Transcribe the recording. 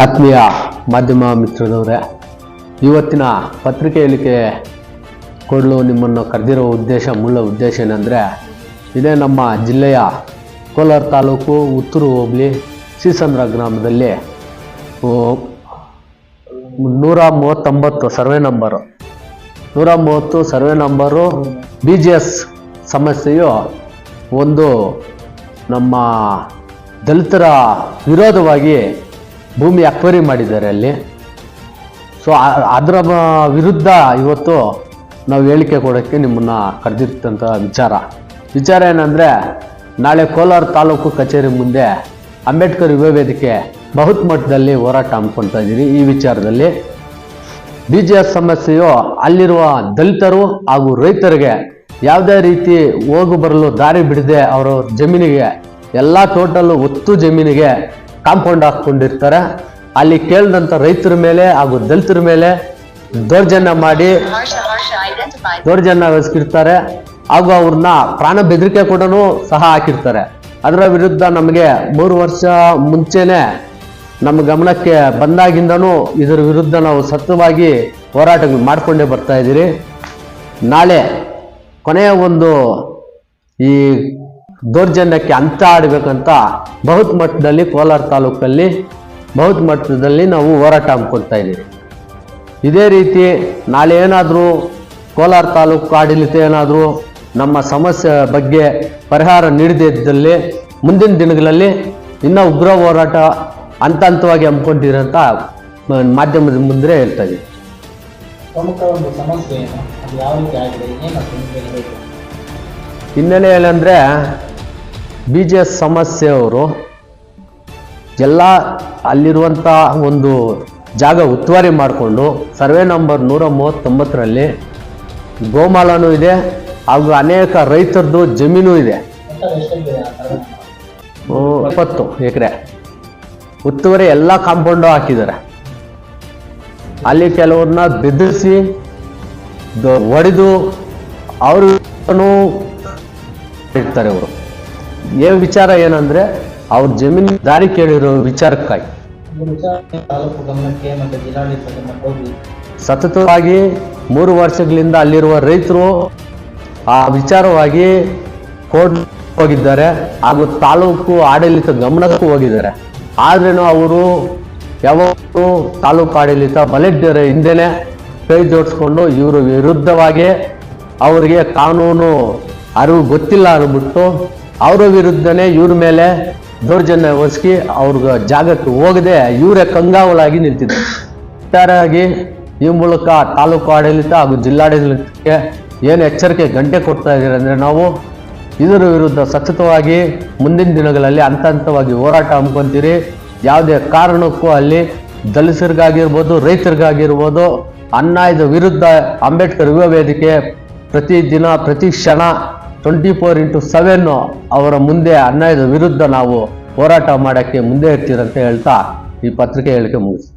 ಆತ್ಮೀಯ ಮಾಧ್ಯಮ ಮಿತ್ರರವರೇ, ಇವತ್ತಿನ ಪತ್ರಿಕೆ ಹೇಳಿಕೆ ಕೊಡಲು ನಿಮ್ಮನ್ನು ಕರೆದಿರೋ ಉದ್ದೇಶ, ಮೂಲ ಉದ್ದೇಶ ಏನಂದರೆ, ಇದೇ ನಮ್ಮ ಜಿಲ್ಲೆಯ ಕೋಲಾರ ತಾಲೂಕು ಉತ್ತೂರು ಹೋಬಳಿ ಸೀಸಂದ್ರ ಗ್ರಾಮದಲ್ಲಿ ನೂರ ಮೂವತ್ತೊಂಬತ್ತು ಸರ್ವೆ ನಂಬರು. ನೂರ ಮೂವತ್ತು survey number B G S ಸಮಸ್ಯೆಯು ಒಂದು ನಮ್ಮ ದಲಿತರ ವಿರೋಧವಾಗಿ ಭೂಮಿ ಅಕ್ವರಿ ಮಾಡಿದ್ದಾರೆ ಅಲ್ಲಿ. ಸೊ ಅದರ ವಿರುದ್ಧ ಇವತ್ತು ನಾವು ಹೇಳಿಕೆ ಕೊಡೋಕ್ಕೆ ನಿಮ್ಮನ್ನು ಕರೆದಿರ್ತಂಥ ವಿಚಾರ. ವಿಚಾರ ಏನಂದರೆ, ನಾಳೆ ಕೋಲಾರ ತಾಲೂಕು ಕಚೇರಿ ಮುಂದೆ ಅಂಬೇಡ್ಕರ್ ಯುವ ವೇದಿಕೆ ಬಹುತ್ ಮಟ್ಟದಲ್ಲಿ ಹೋರಾಟ ಹಮ್ಮಿಕೊಳ್ತಾ ಇದ್ದೀನಿ ಈ ವಿಚಾರದಲ್ಲಿ ಬಿ ಜಿ ಎಸ್ ಸಮಸ್ಯೆಯು ಅಲ್ಲಿರುವ ದಲಿತರು ಹಾಗೂ ರೈತರಿಗೆ ಯಾವುದೇ ರೀತಿ ಹೋಗು ಬರಲು ದಾರಿ ಬಿಡದೆ ಅವರ ಜಮೀನಿಗೆ, ಎಲ್ಲ ಟೋಟಲ್ ಒತ್ತು ಜಮೀನಿಗೆ ಕಾಂಪೌಂಡ್ ಹಾಕೊಂಡಿರ್ತಾರೆ ಅಲ್ಲಿ ಕೇಳಿದಂಥ ರೈತರ ಮೇಲೆ ಹಾಗೂ ದಲಿತರ ಮೇಲೆ ದೌರ್ಜನ್ಯ ಮಾಡಿ. ದೌರ್ಜನ್ಯ ವಹಿಸ್ಕಿರ್ತಾರೆ ಹಾಗೂ ಅವ್ರನ್ನ ಪ್ರಾಣ ಬೆದರಿಕೆ ಕೂಡ ಸಹ ಹಾಕಿರ್ತಾರೆ. ಅದರ ವಿರುದ್ಧ ನಮಗೆ ಮೂರು ವರ್ಷ ಮುಂಚೆನೆ ನಮ್ಮ ಗಮನಕ್ಕೆ ಬಂದಾಗಿಂದನೂ ಇದರ ವಿರುದ್ಧ ನಾವು ಸತ್ಯವಾಗಿ ಹೋರಾಟ ಮಾಡಿಕೊಂಡೇ ಬರ್ತಾ ಇದ್ದೀರಿ. ನಾಳೆ ಕೊನೆಯ ಒಂದು ಈ ದೌರ್ಜನ್ಯಕ್ಕೆ ಅಂತ ಆಡಬೇಕಂತ ಬಹುತ್ ಮಟ್ಟದಲ್ಲಿ ಕೋಲಾರ ತಾಲೂಕಲ್ಲಿ ಬಹುತ್ ಮಟ್ಟದಲ್ಲಿ ನಾವು ಹೋರಾಟ ಹಮ್ಮಿಕೊಳ್ತಾ ಇದ್ದೀವಿ. ಇದೇ ರೀತಿ ನಾಳೆ ಏನಾದರೂ ಕೋಲಾರ ತಾಲೂಕು ಆಡಳಿತ ಏನಾದರೂ ನಮ್ಮ ಸಮಸ್ಯೆ ಬಗ್ಗೆ ಪರಿಹಾರ ನೀಡದಿದ್ದಲ್ಲಿ ಮುಂದಿನ ದಿನಗಳಲ್ಲಿ ಇನ್ನೂ ಉಗ್ರ ಹೋರಾಟ ಹಂತ ಹಂತವಾಗಿ ಹಮ್ಮಿಕೊಂಡಿರಿ ಮಾಧ್ಯಮದ ಮುಂದೆ ಹೇಳ್ತಾ ಇದ್ದೀವಿ ಪ್ರಮುಖ ಒಂದು ಸಮಸ್ಯೆ ಏನು? ಯಾವ ರೀತಿ ಆಗಿದೆ? ಬಿ ಜೆ ಎಸ್ ಸಮಸ್ಯೆಯವರು ಎಲ್ಲ ಅಲ್ಲಿರುವಂಥ ಒಂದು ಜಾಗ ಉತ್ತುವಾರಿ ಮಾಡಿಕೊಂಡು ಸರ್ವೆ ನಂಬರ್ ನೂರ ಮೂವತ್ತೊಂಬತ್ತರಲ್ಲಿ ಗೋಮಾಲನೂ ಇದೆ ಹಾಗೂ ಅನೇಕ ರೈತರದ್ದು ಜಮೀನು ಇದೆ. ಇಪ್ಪತ್ತು ಎಕರೆ. ಉತ್ತುವರಿ ಎಲ್ಲ ಕಾಂಪೌಂಡು ಹಾಕಿದ್ದಾರೆ. ಅಲ್ಲಿ ಕೆಲವ್ರನ್ನ ಬೆದರಿಸಿ ಒಡೆದು ಅವರು ಇರ್ತಾರೆ ಅವರು ಏನು ವಿಚಾರ ಏನಂದ್ರೆ, ಅವ್ರ ಜಮೀನ್ ದಾರಿ ಕೇಳಿರೋ ವಿಚಾರಕ್ಕಾಗಿ. ಸತತವಾಗಿ ಮೂರು ವರ್ಷಗಳಿಂದ ಅಲ್ಲಿರುವ ರೈತರು ಆ ವಿಚಾರವಾಗಿ ಕೋರ್ಟ್ ಹೋಗಿದ್ದಾರೆ, ಹಾಗೂ ತಾಲೂಕು ಆಡಳಿತ ಗಮನಕ್ಕೂ ಹೋಗಿದ್ದಾರೆ. ಆದ್ರೇನು ಅವರು ಯಾವತ್ತೂ ತಾಲೂಕು ಆಡಳಿತ ಬಲೆಡ್ಡರ ಹಿಂದೆನೆ ಕೈ ಜೋಡಿಸ್ಕೊಂಡು ಇವರು ವಿರುದ್ಧವಾಗಿ ಅವರಿಗೆ ಕಾನೂನು ಅರಿವು ಗೊತ್ತಿಲ್ಲ ಅಂದ್ಬಿಟ್ಟು ಅವರ ವಿರುದ್ಧನೇ ಇವ್ರ ಮೇಲೆ ದೌರ್ಜನ್ಯ ಒಸಗಿ ಅವ್ರಿಗೆ ಜಾಗಕ್ಕೆ ಹೋಗದೆ ಇವರೇ ಕಂಗಾವಲಾಗಿ ನಿಂತಿದ್ದರು ಒಟ್ಟಾರೆಯಾಗಿ ಈ ಮೂಲಕ ತಾಲೂಕು ಆಡಳಿತ ಹಾಗೂ ಜಿಲ್ಲಾಡಳಿತಕ್ಕೆ ಏನು ಎಚ್ಚರಿಕೆ ಗಂಟೆ ಕೊಡ್ತಾ ಇದ್ದೀರಿ ಅಂದರೆ ನಾವು ಇದರ ವಿರುದ್ಧ ಸತತವಾಗಿ ಮುಂದಿನ ದಿನಗಳಲ್ಲಿ ಹಂತ ಹಂತವಾಗಿ ಹೋರಾಟ ಹಮ್ಮಿಕೊಂತೀರಿ. ಯಾವುದೇ ಕಾರಣಕ್ಕೂ ಅಲ್ಲಿ ದಲಿತರಿಗಾಗಿರ್ಬೋದು, ರೈತರಿಗಾಗಿರ್ಬೋದು, ಅನ್ಯಾಯದ ವಿರುದ್ಧ ಅಂಬೇಡ್ಕರ್ ಯುವ ವೇದಿಕೆ ಪ್ರತಿ ದಿನ ಪ್ರತಿ ಕ್ಷಣ ಟ್ವೆಂಟಿ ಫೋರ್ ಇಂಟು ಸೆವೆನ್ನು ಅವರ ಮುಂದೆ ಅನ್ಯಾಯದ ವಿರುದ್ಧ ನಾವು ಹೋರಾಟ ಮಾಡೋಕ್ಕೆ ಮುಂದೆ ಇರ್ತೀರಂತ ಹೇಳ್ತಾ ಈ ಪತ್ರಿಕೆ ಹೇಳಿಕೆ ಮುಗಿಸ್ತೀನಿ.